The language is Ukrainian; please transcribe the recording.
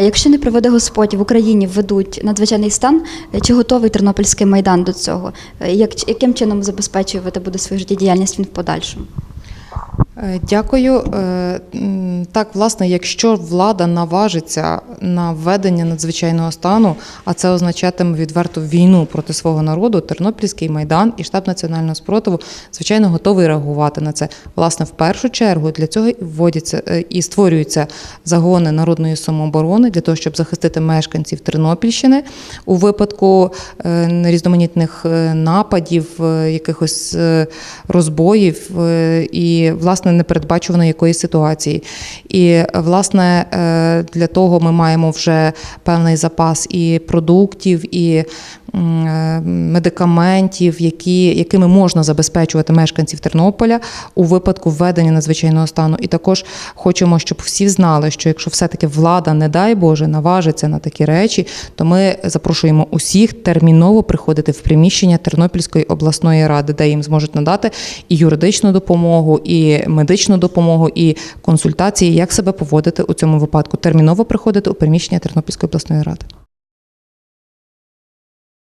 Якщо не приведе Господь в Україні введуть надзвичайний стан, е, чи готовий Тернопільський майдан до цього? Е, Як, яким чином забезпечувати буде свою життєдіяльність він в подальшому? Е, Дякую. Е, Так, власне, якщо влада наважиться на введення надзвичайного стану, а це означатиме відверту війну проти свого народу, Тернопільський майдан і штаб національного спротиву, звичайно, готовий реагувати на це. Власне, в першу чергу для цього і вводяться е, і створюються загони народної самооборони для того, щоб захистити мешканців Тернопільщини у випадку різноманітних нападів, якихось розбоїв і власне непередбачуваної якоїсь ситуації. І власне е, для того ми маємо вже певний запас і продуктів, і медикаментів, які, якими можна забезпечувати мешканців Тернополя у випадку введення надзвичайного стану. І також хочемо, щоб всі знали, що якщо все-таки влада, не дай Боже, наважиться на такі речі, то ми запрошуємо усіх терміново приходити в приміщення Тернопільської обласної ради, де їм зможуть надати і юридичну допомогу, і медичну допомогу, і консультації, як себе поводити у цьому випадку. Терміново приходити у приміщення Тернопільської обласної ради.